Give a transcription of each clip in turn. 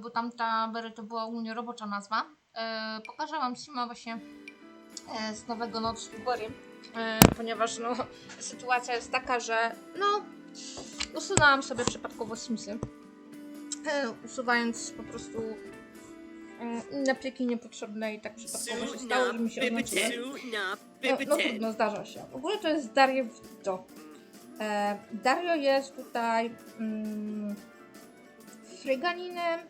bo tamta Berry to była ogólnie robocza nazwa. E, Pokażę wam Sima właśnie e, z nowego Not Berry, e, ponieważ no, sytuacja jest taka, że no, usunęłam sobie przypadkowo Simsy, e, usuwając po prostu e, inne pliki niepotrzebne i tak przypadkowo się stało, że mi się oznaczyły. No, no trudno, zdarza się. W ogóle to jest Dario Vito. E, Dario jest tutaj mm, fryganinem,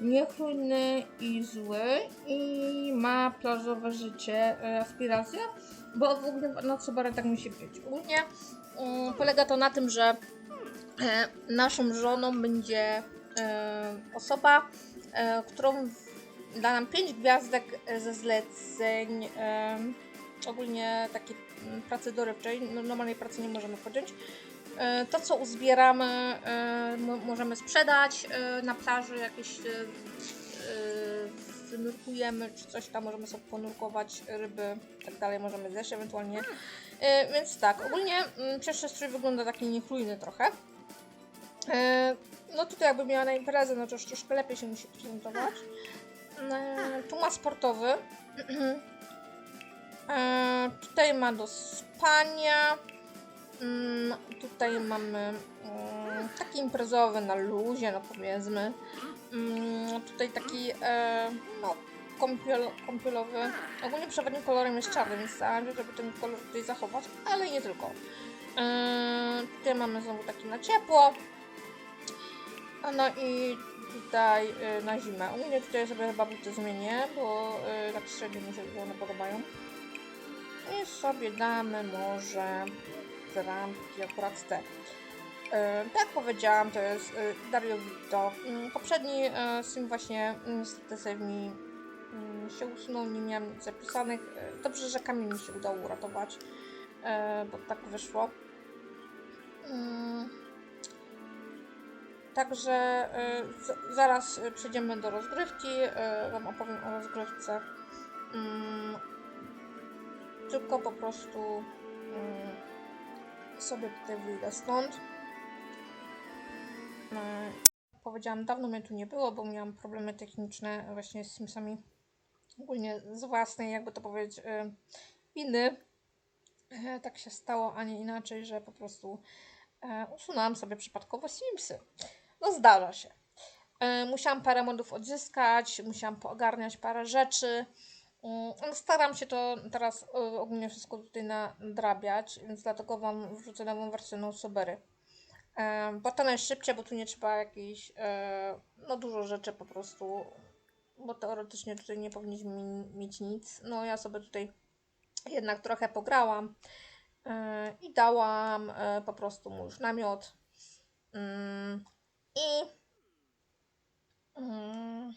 niechlujny i zły i ma plażowe życie, e, aspiracje, bo w ogóle na co Barry tak musi być. Ogólnie mm, polega to na tym, że e, naszą żoną będzie e, osoba, którą da nam 5 gwiazdek ze zleceń. Ogólnie takiej mm, pracy dorywczej, no, normalnej pracy nie możemy podjąć. E, To, co uzbieramy, e, mo- możemy sprzedać e, na plaży, jakieś wynurkujemy, czy coś tam, możemy sobie ponurkować ryby, tak dalej, możemy zjeść ewentualnie. Więc tak, ogólnie mm, pierwszy strój wygląda taki niechlujny trochę. No tutaj jakby miała na imprezę, no to już troszkę lepiej się musi prezentować. Tu ma sportowy. Tutaj ma do spania. Mm, tutaj mamy mm, taki imprezowy na luzie, no powiedzmy. Mm, tutaj taki e, no, kąpiel, kąpielowy. Ogólnie przewodnim kolorem jest czarny, więc staram się, żeby ten kolor tutaj zachować, ale nie tylko. Tutaj mamy znowu taki na ciepło. No i tutaj e, na zimę. U mnie tutaj sobie chyba buty zmienię, bo e, tak średnio mi się one podobają. I sobie damy może z rampki akurat te. Tak jak powiedziałam, to jest e, Dario Vito. Mm, Poprzedni e, sim właśnie mm, niestety sobie mi mm, się usunął, nie miałam nic zapisanych. E, Dobrze, że kamień mi się udało uratować, bo tak wyszło. Także zaraz przejdziemy do rozgrywki. Wam opowiem o rozgrywce. Tylko po prostu sobie tutaj wyjdę stąd. E, Powiedziałam, dawno mnie tu nie było, bo miałam problemy techniczne właśnie z Simsami. Ogólnie z własnej, jakby to powiedzieć, e, winy. E, Tak się stało, a nie inaczej, że po prostu e, usunęłam sobie przypadkowo Simsy. No zdarza się. E, Musiałam parę modów odzyskać, musiałam poogarniać parę rzeczy. Mm, Staram się to teraz ogólnie wszystko tutaj nadrabiać, więc dlatego Wam wrzucę nową wersję Sobery. E, Bo to najszybciej, bo tu nie trzeba jakichś, e, no dużo rzeczy po prostu, bo teoretycznie tutaj nie powinniśmy mi- mieć nic. No ja sobie tutaj jednak trochę pograłam e, i dałam po prostu mu już namiot. Mm, I mm,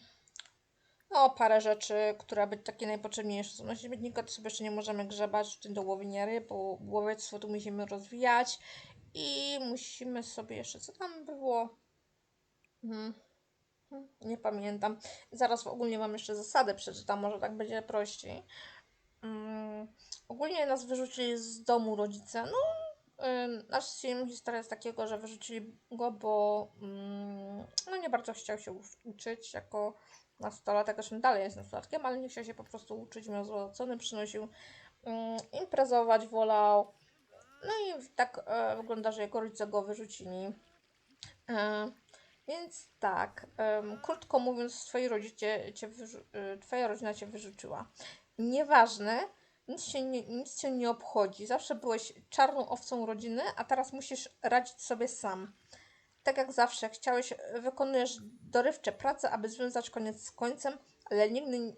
no, parę rzeczy, które być takie najpotrzebniejsze są na śmietnika, to sobie jeszcze nie możemy grzebać w tym do łowiniery, bo łowiectwo tu musimy rozwijać i musimy sobie jeszcze, co tam było? Hmm. Hmm, Nie pamiętam. Zaraz ogólnie mam jeszcze zasady, przeczytam, może tak będzie prościej. Mm, ogólnie nas wyrzucili z domu rodzice. No, nasz film, historia jest takiego, że wyrzucili go, bo mm, no nie bardzo chciał się ucz- uczyć jako nastolatek, zresztą dalej jest nastolatkiem, ale nie chciał się po prostu uczyć, miał złe oceny, przynosił mm, imprezować, wolał. No i tak e, wygląda, że jego rodzice go wyrzucili. E, więc tak, krótko mówiąc, twoi rodzice cię y, twoja rodzina cię wyrzuciła. Nieważne, nic się nie, nic cię nie obchodzi. Zawsze byłeś czarną owcą rodziny, a teraz musisz radzić sobie sam. Tak jak zawsze, chciałeś, wykonujesz dorywcze prace, aby związać koniec z końcem, ale nigdy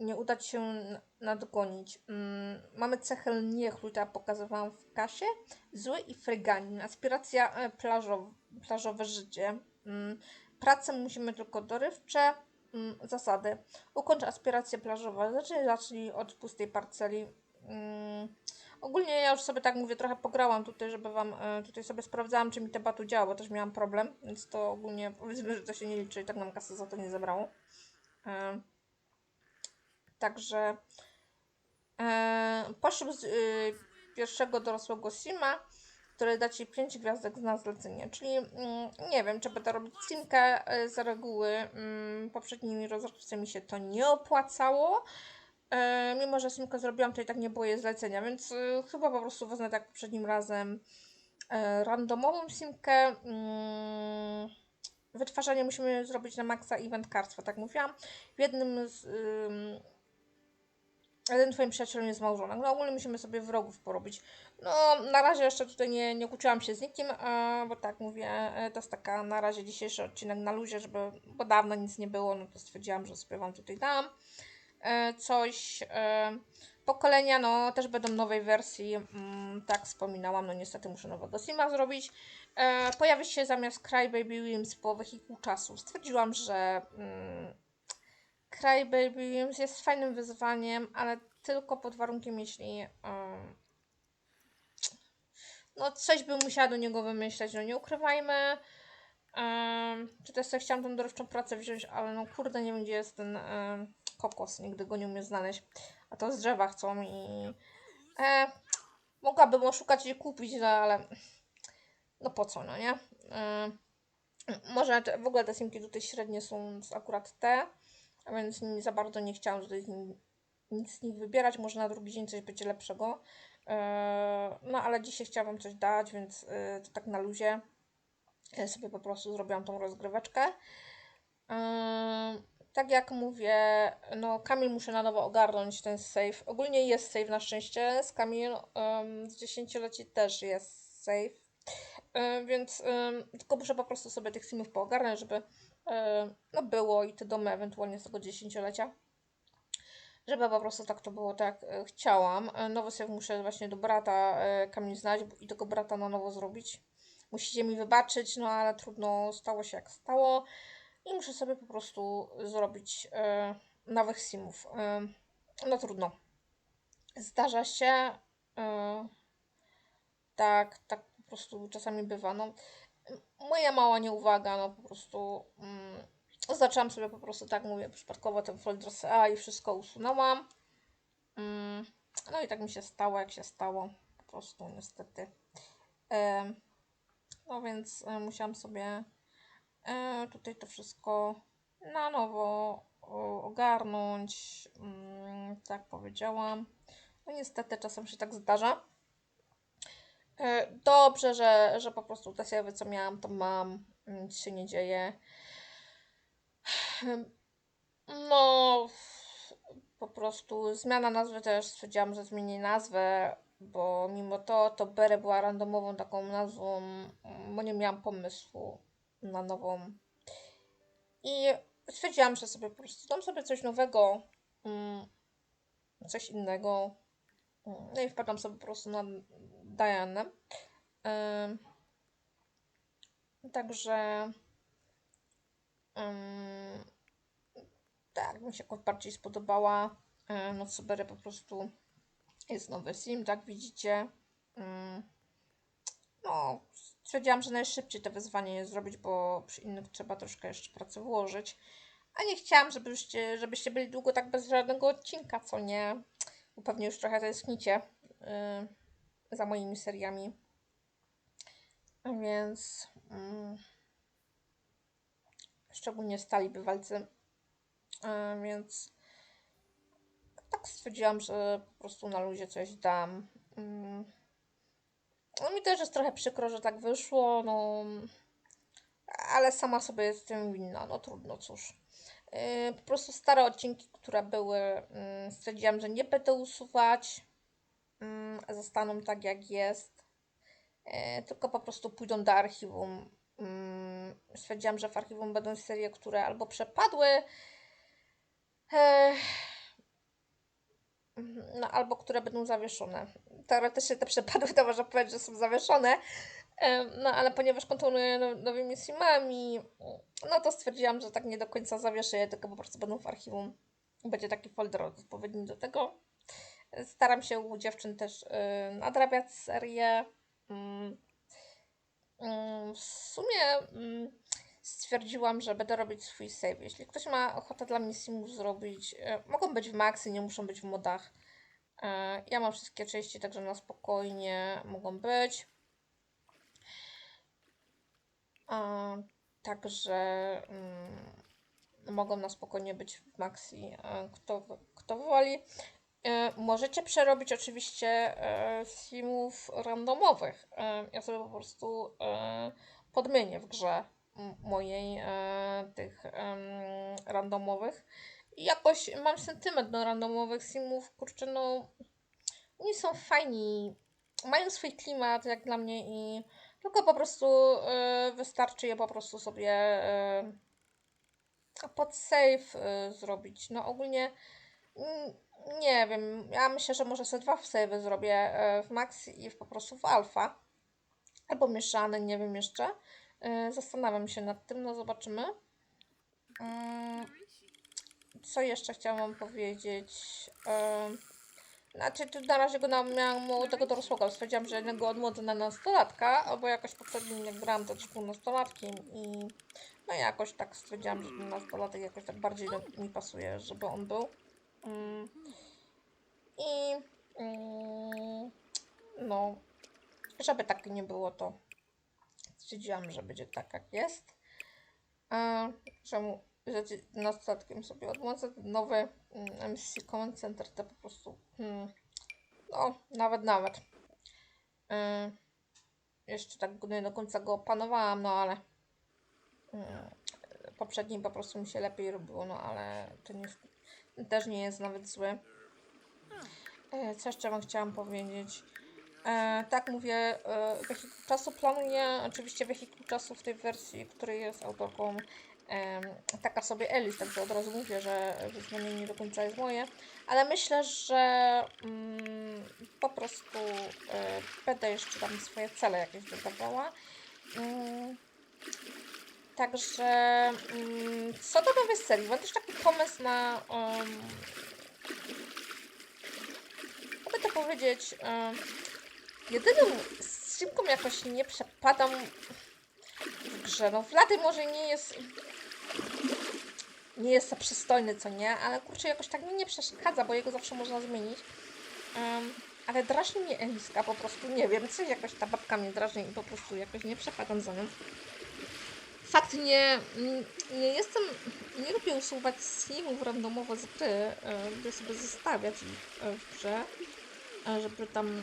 nie uda ci się nadgonić. Mm, mamy cechę niechluj, która pokazywałam w kasie. Zły i fryganin. Aspiracja e, plażow, plażowe życie. Mm, prace musimy tylko dorywcze. Mm, zasady. Ukończ aspiracje plażowe. Zacznij, zacznij od pustej parceli. Ogólnie ja już sobie tak mówię, trochę pograłam tutaj, żeby wam e, tutaj sobie sprawdzałam, czy mi te batu działa, bo też miałam problem, więc to ogólnie powiedzmy, że to się nie liczy i tak nam kasę za to nie zabrało. E, Także e, poślub z y, pierwszego dorosłego sima, który da ci 5 gwiazdek na zlecenie. Czyli mm, nie wiem, czy będę robić simkę y, z reguły. Mm, poprzednimi rozrywce mi się to nie opłacało. E, mimo, że simkę zrobiłam, to i tak nie było jej zlecenia, więc y, chyba po prostu wezmę tak poprzednim razem e, randomową simkę. Mm, wytwarzanie musimy zrobić na maksa event cards, tak mówiłam. W jednym z... Ym, jeden twoim przyjacielem jest małżonek. No ogólnie musimy sobie wrogów porobić. No na razie jeszcze tutaj nie, nie kłóciłam się z nikim, e, bo tak mówię, e, to jest taka na razie dzisiejszy odcinek na luzie, żeby, bo dawno nic nie było, no to stwierdziłam, że sobie wam tutaj dam e, coś. E, pokolenia, no też będą nowej wersji, mm, tak wspominałam, no niestety muszę nowego sima zrobić. E, pojawi się zamiast Crybaby Williams po wehikuł czasu. Stwierdziłam, że mm, Crybaby Williams jest fajnym wyzwaniem, ale tylko pod warunkiem, jeśli no coś bym musiała do niego wymyśleć, no nie ukrywajmy. Czy też chciałam tą dorywczą pracę wziąć, ale no kurde, nie wiem gdzie jest ten kokos, nigdy go nie umiem znaleźć. A to z drzewa chcą i e, mogłabym oszukać i kupić, no ale no po co, no nie? E, może te, w ogóle te simki tutaj średnie są akurat te, a więc nie za bardzo nie chciałam tutaj z nim, nic z nich wybierać, może na drugi dzień coś będzie lepszego. E, no ale dzisiaj chciałam coś dać, więc e, to tak na luzie ja sobie po prostu zrobiłam tą rozgryweczkę. E, tak jak mówię, no Kamil muszę na nowo ogarnąć ten save. Ogólnie jest save na szczęście. Z Kamil um, z dziesięcioleci też jest save. Um, więc um, tylko muszę po prostu sobie tych simów poogarnąć, żeby um, no było i te domy ewentualnie z tego dziesięciolecia. Żeby po prostu tak to było, tak e, chciałam. E, nowy save muszę właśnie do brata e, Kamil znaleźć i tego brata na nowo zrobić. Musicie mi wybaczyć, no ale trudno, stało się jak stało i muszę sobie po prostu zrobić e, nowych simów. E, no trudno. Zdarza się. E, tak, tak po prostu czasami bywa. No, moja mała nieuwaga, no po prostu mm, zaczęłam sobie po prostu, tak mówię, przypadkowo ten folder A i wszystko usunęłam. Mm, no i tak mi się stało, jak się stało. Po prostu niestety. No więc musiałam sobie tutaj to wszystko na nowo ogarnąć. Mm, tak powiedziałam. No niestety czasem się tak zdarza. E, dobrze, że, że po prostu te sejwy, co miałam, to mam. Nic się nie dzieje. No, po prostu zmiana nazwy też stwierdziłam, że zmieni nazwę, bo mimo to, to Bere była randomową taką nazwą, bo nie miałam pomysłu na nową. I stwierdziłam, że sobie po prostu dam sobie coś nowego, mm, coś innego. Mm, No i wpadłam sobie po prostu na Dianę. Także tak, mi się akurat bardziej spodobała. Ym, No Cybery po prostu jest nowy sim, tak widzicie. Ym, No, stwierdziłam, że najszybciej to wyzwanie jest zrobić, bo przy innych trzeba troszkę jeszcze pracy włożyć. A nie chciałam, żebyście, żebyście byli długo tak bez żadnego odcinka, co nie? Bo pewnie już trochę tęsknicie yy, za moimi seriami. Więc yy, szczególnie stali bywalcy. Yy, więc tak stwierdziłam, że po prostu na luzie coś dam. Yy. No mi też jest trochę przykro, że tak wyszło, no ale sama sobie jestem winna, no trudno, cóż. Yy, po prostu stare odcinki, które były, yy, stwierdziłam, że nie będę usuwać, yy, zostaną tak jak jest, yy, tylko po prostu pójdą do archiwum. Yy, stwierdziłam, że w archiwum będą serie, które albo przepadły, yy, no albo które będą zawieszone. Teoretycznie te przepadły to można powiedzieć, że są zawieszone, no ale ponieważ kontynuuję now- nowymi simami, no to stwierdziłam, że tak nie do końca zawieszę je, tylko po prostu będą w archiwum. Będzie taki folder odpowiedni do tego. Staram się u dziewczyn też nadrabiać serię. Mm, mm, w sumie mm, stwierdziłam, że będę robić swój save. Jeśli ktoś ma ochotę dla mnie simów zrobić, y, mogą być w maxy, nie muszą być w modach. E, ja mam wszystkie części, także na spokojnie mogą być. E, także mm, mogą na spokojnie być w Maxi, e, kto, kto woli. Możecie przerobić oczywiście simów randomowych. Ja sobie po prostu podmienię w grze mojej tych randomowych. Jakoś mam sentyment do randomowych simów. Kurczę, no oni są fajni. Mają swój klimat jak dla mnie i tylko po prostu e, wystarczy je po prostu sobie e, pod save e, zrobić. No ogólnie mm, nie wiem, ja myślę, że może sobie dwa save zrobię w max i w, po prostu w alfa. Albo mieszane, nie wiem jeszcze. Zastanawiam się nad tym, no zobaczymy. Mm, Co jeszcze chciałam powiedzieć? Em, Znaczy, tu na razie go na, miałam młodego dorosłego, stwierdziłam, że jednego odmłodzę na nastolatka, bo jakoś poprzednio jak grałam też był nastolatkiem i no jakoś tak stwierdziłam, że ten nastolatek jakoś tak bardziej do, mi pasuje, żeby on był. Mm. I mm, no, żeby tak nie było, to stwierdziłam, że będzie tak jak jest. A, że mu że nastatkiem sobie ten nowy mm, MCC Command Center, to po prostu hmm, no, nawet, nawet. Yy, jeszcze tak nie do końca go opanowałam, no ale yy, poprzednim po prostu mi się lepiej robiło, no ale to nie, też nie jest nawet zły. E, Co jeszcze Wam chciałam powiedzieć? E, tak mówię, e, wehikuł czasu planuję, oczywiście wehikuł czasu w tej wersji, której jest autorką taka sobie Elis, także od razu mówię, że wyzwanie nie do końca jest moje, ale myślę, że mm, po prostu e, będę jeszcze tam swoje cele jakieś dodawała. Mm, Także mm, co do nowej serii, mam też taki pomysł na um, jakby to powiedzieć, e, jedyną simką jakoś nie przepadam w grze. No Vlady może nie jest nie jest za przystojny, co nie, ale kurczę, jakoś tak mi nie przeszkadza, bo jego zawsze można zmienić. Em, ale drażni mnie Eliska, po prostu nie wiem, coś jakoś ta babka mnie drażni i po prostu jakoś nie przepadam za nią. Fakt nie, nie jestem, nie lubię usuwać simów randomowo z gry, e, lubię sobie zostawiać e, w grze, e, żeby tam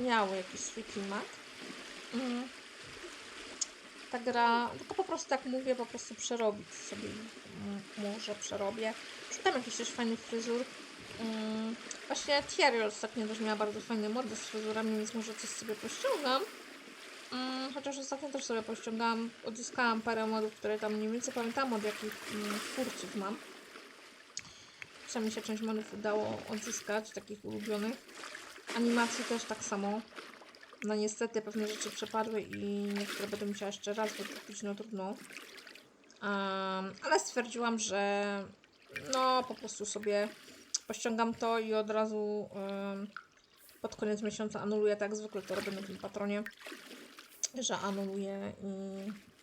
miały jakiś swój klimat. Mm. Ta gra, tylko po prostu tak mówię, po prostu przerobić sobie, mm, może przerobię. Szukam jakichś też fajnych fryzur. Mm, Właśnie Thierry ostatnio też miała bardzo fajne mody z fryzurami, więc może coś sobie pościągam. Mm, chociaż ostatnio też sobie pościągałam, odzyskałam parę modów, które tam mniej więcej pamiętam od jakich twórców mam. Przynajmniej się część modów udało odzyskać, takich ulubionych. Animacji też tak samo. No niestety pewne rzeczy przepadły i niektóre będę musiała jeszcze raz wykupić, no trudno. Um, ale stwierdziłam, że no po prostu sobie pościągam to i od razu um, pod koniec miesiąca anuluję, tak zwykle to robię na tym patronie że anuluję i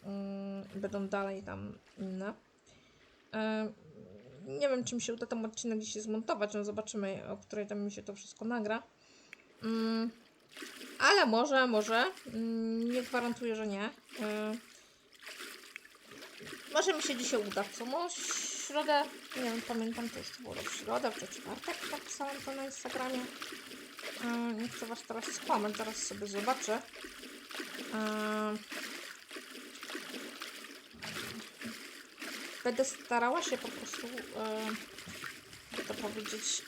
mm, będą dalej tam inne. E, nie wiem, czy mi się uda tam odcinek dzisiaj zmontować, no zobaczymy, o której tam mi się to wszystko nagra. Mm, ale może, może. Mm, nie gwarantuję, że nie. E, może mi się dzisiaj uda, co? No, środę, nie wiem, pamiętam, to jest było w środę, czy czwartek, tak pisałam to na Instagramie. E, nie chcę Was teraz skłamać, teraz sobie zobaczę. Eee, Będę starała się po prostu, jak to powiedzieć,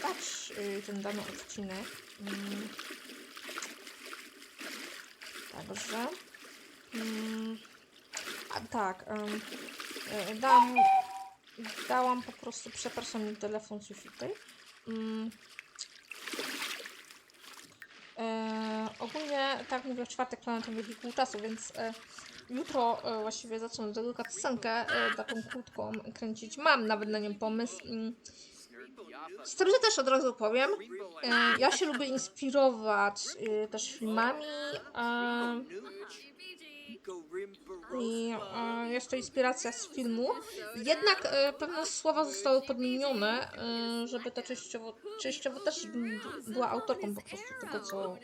wdać e, ten dany odcinek. Mm. Także. Mm, a tak, e, dam, dałam po prostu, przepraszam, mi telefon tutaj. Mm. Ogólnie, tak mówię, w czwartek planetem wehikuł czasu, więc e, jutro e, właściwie zacznę cutscenkę, e, taką krótką kręcić. Mam nawet na nią pomysł. Że też od razu powiem, e, ja się lubię inspirować e, też filmami. I jest to inspiracja z filmu. Jednak e, pewne słowa zostały podmienione, żeby to częściowo, częściowo też była autorką po prostu tego, co mm,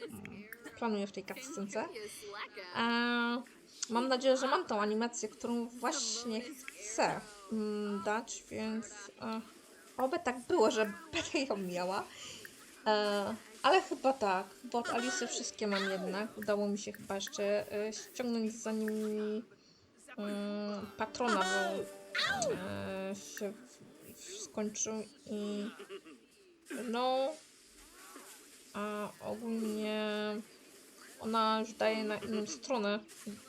planuję w tej cutscence. Mam nadzieję, że mam tą animację, którą właśnie chcę mm, dać, więc oby tak było, że będę ją miała. E, ale chyba tak, bo od Alicy wszystkie mam jednak. Udało mi się chyba jeszcze e, ściągnąć zanim mi e, patrona bo, e, się w, w skończył i no a ogólnie ona już daje na inną stronę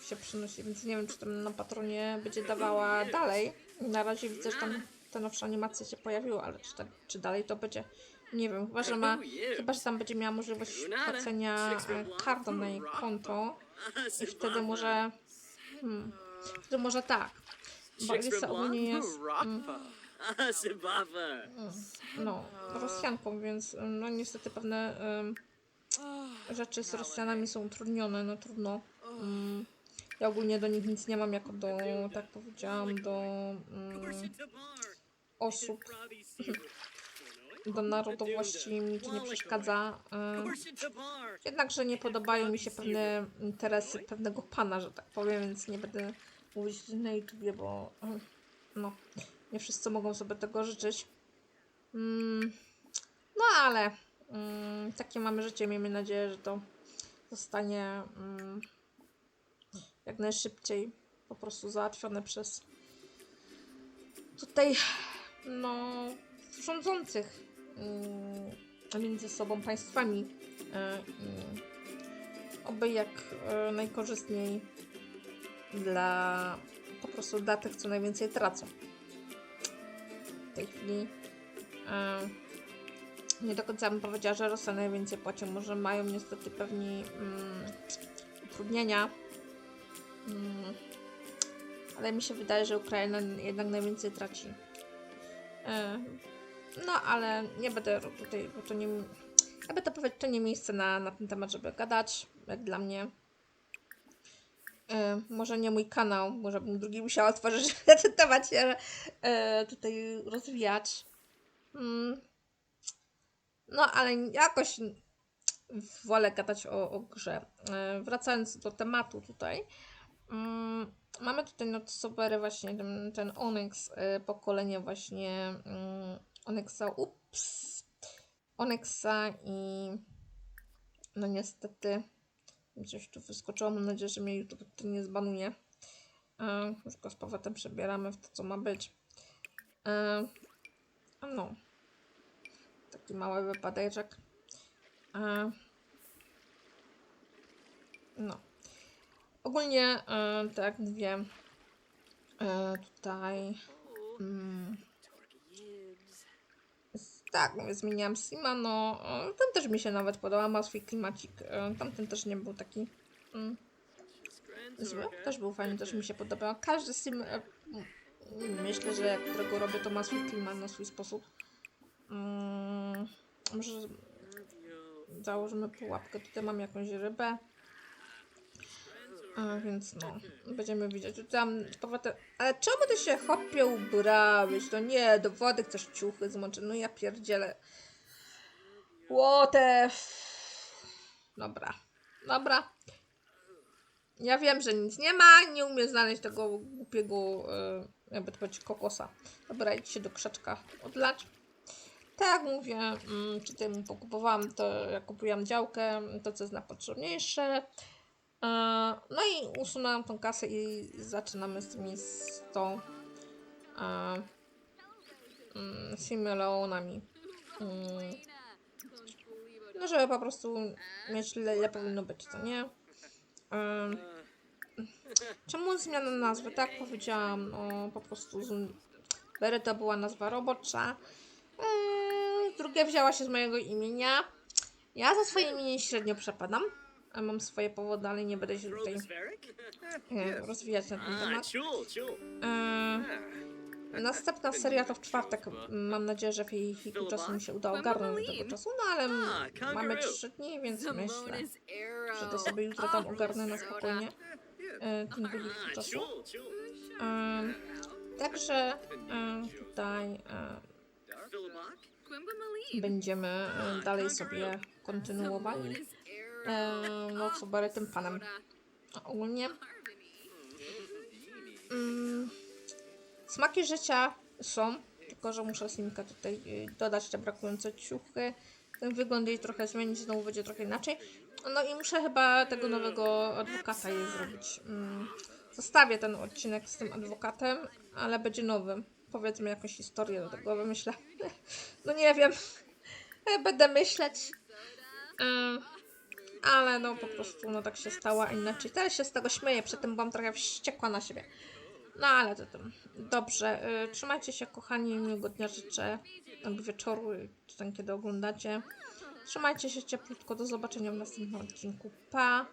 się przenosi, więc nie wiem czy tam na patronie będzie dawała dalej. Na razie widzę, że tam te nowsze animacje się pojawiły, ale czy, tak, czy dalej to będzie? Nie wiem, chyba, że ma chyba, że tam będzie miała możliwość płacenia kartą na jej konto i wtedy może hmm, wtedy może tak. Bo Alisa ogólnie jest mm, mm, no, Rosjanką, więc no niestety pewne em, rzeczy z Rosjanami są utrudnione, no trudno. Mm, ja ogólnie do nich nic nie mam jako do, tak powiedziałam, do mm, osób, do narodowości mi to nie przeszkadza. em, Jednakże nie podobają mi się pewne interesy pewnego pana, że tak powiem, więc nie będę mówić na YouTubie, bo mm, no, nie wszyscy mogą sobie tego życzyć. Mm, no ale mm, takie mamy życie. Miejmy nadzieję, że to zostanie mm, jak najszybciej po prostu załatwione przez tutaj no rządzących mm, między sobą państwami. E, oby jak e, najkorzystniej dla po prostu dla tych, co najwięcej tracą. W tej chwili e, nie do końca bym powiedziała, że Rosja najwięcej płaci. Może mają niestety pewni mm, utrudnienia. Mm, ale mi się wydaje, że Ukraina jednak najwięcej traci. E, no, ale nie będę tutaj, bo to nie. Ja będę powiedzieć, to nie miejsce na, na ten temat, żeby gadać, jak dla mnie. E, może nie mój kanał, może bym drugi musiała otworzyć, żeby na ten temat się e, tutaj rozwijać. Mm. No, ale jakoś wolę gadać o, o grze. E, wracając do tematu tutaj. Mm, mamy tutaj no serwery właśnie ten, ten Onyx, e, pokolenie właśnie mm, Onyxa, ups, Onyxa i no niestety coś tu wyskoczyło, mam nadzieję, że mnie YouTube to nie zbanuje. E, już go z powrotem przebieramy w to, co ma być. E, a no, taki mały wypadeczek. E, no. Ogólnie, e, tak jak mówię, e, tutaj mm, tak, mówię, zmieniłam Sima, no e, ten też mi się nawet podoba, ma swój klimacik, tamten też nie był taki mm, zły, też był fajny, też mi się podobał. Każdy Sim, e, m, myślę, że którego robię, to ma swój klimat na swój sposób. Mm, może założymy pułapkę, tutaj mam jakąś rybę. A więc no, będziemy widzieć. Tam powrotem. Ale czemu ty się chopie ubrałeś? No nie, do wody chcesz ciuchy zmoczyć. No ja pierdzielę. Łotew. Dobra. Dobra. Ja wiem, że nic nie ma. Nie umiem znaleźć tego głupiego, e, jakby to powiedzieć, kokosa. Dobra, idź się do krzaczka odlać. Tak jak mówię, mm, tutaj mu pokupowałam to, jak kupiłam działkę, to co jest najpotrzebniejsze. E, No i usunęłam tą kasę i zaczynamy z tymi 100 e, mm, simulaonami. Mm, No, żeby po prostu mieć ile, ile powinno być, co nie? E, Czemu zmiana nazwy? Tak powiedziałam, no, po prostu z- Berry to była nazwa robocza. Eee, drugie wzięła się z mojego imienia. Ja za swoje imię średnio przepadam. A Mam swoje powody, ale nie będę się tutaj e, rozwijać na ten temat. Eee, następna seria to w czwartek. Mam nadzieję, że w jej chwili czasu mi się uda ogarnąć do tego czasu. No ale mamy trzy dni, więc myślę, że to sobie jutro tam ogarnę na spokojnie. e, ten czasu. Em, także e, tutaj e, będziemy e, dalej sobie kontynuowali e, no co bary tym panem. Ogólnie mm, smaki życia są, tylko że muszę Simka tutaj y, dodać te brakujące ciuchy. Ten wygląd jej trochę zmienić, znowu będzie trochę inaczej. No i muszę chyba tego nowego adwokata jej zrobić. Mm, Zostawię ten odcinek z tym adwokatem, ale będzie nowy. Powiedzmy jakąś historię do tego wymyślę. No nie wiem. E, Będę myśleć. Ale no po prostu no tak się stało, inaczej. Teraz się z tego śmieję, przedtem byłam trochę wściekła na siebie. No ale to tam. Dobrze. Y, trzymajcie się kochani, miłego dnia życzę. Albo wieczoru, czy tam kiedy oglądacie. Trzymajcie się cieplutko. Do zobaczenia w następnym odcinku. Pa!